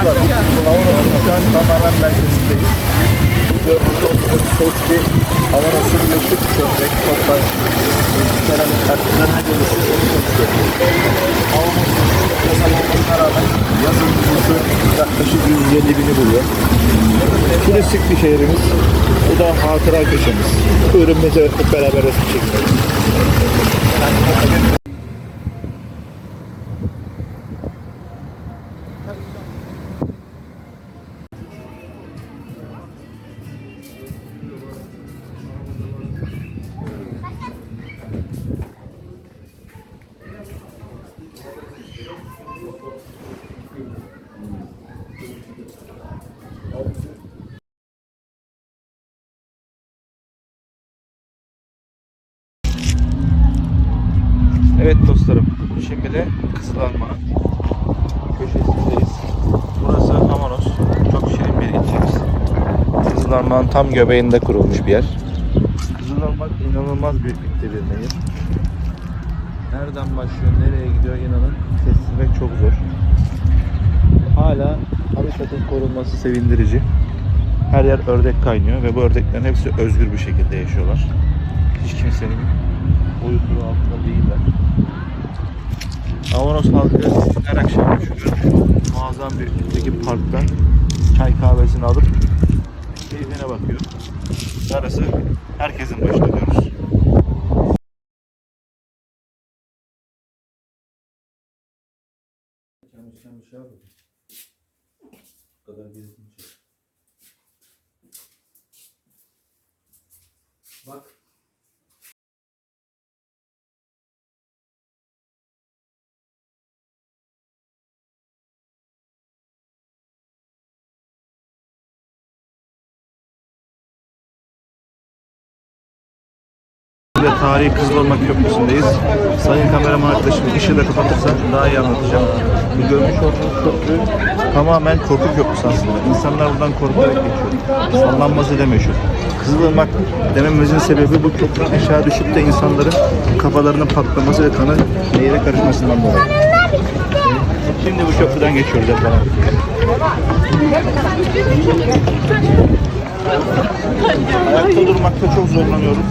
Avanos'un şu an tamamen merkezindeyiz. Görmüş olduğunuz sesli Avanos'un yakıt çömlek, toprak, seramik kartlarına görüşürüz. Avanos'un yasalanmasına rağmen yazın nüfusu yaklaşık 150 bini buluyor. Turistik bir şehrimiz. Bu da hatıra köşemiz. Buyurun bize beraber resim çekelim. Evet dostlarım, şimdi de Kızılarma'nın köşesindeyiz. Burası Amanos, çok şirin bir ilçemiz. Kızılarma'nın tam göbeğinde kurulmuş bir yer. Kızılarmak inanılmaz büyüklükte bir nehir. Nereden başlıyor, nereye gidiyor çok zor. Hala habitatın korunması sevindirici. Her yer ördek kaynıyor ve bu ördeklerin hepsi özgür bir şekilde yaşıyorlar. Hiç kimsenin uyuttuğu altında değiller. Avanos halkı her akşam şu muazzam büyüklükteki parktan çay kahvesini alıp keyfine bakıyor. Arası herkesin başına diyoruz. Yanlışken bir şey yapmadım. Bu kadar gezdim Ve tarihi Kızılırmak Köprüsü'ndeyiz. Sayın kameraman arkadaşım ışığı da kapatırsan daha iyi anlatacağım. Bu görmüş olduğunuz köprü tamamen korku köprüsü aslında. İnsanlar buradan korkarak geçiyor. Sallanması da meşhur. Kızılırmak dememizin sebebi bu köprünün aşağı düşüp de insanların kafalarının patlaması ve kanı nehire karışmasından dolayı. Şimdi bu köprüden geçiyoruz hep beraber. Ayakta durmakta çok zorlanıyoruz.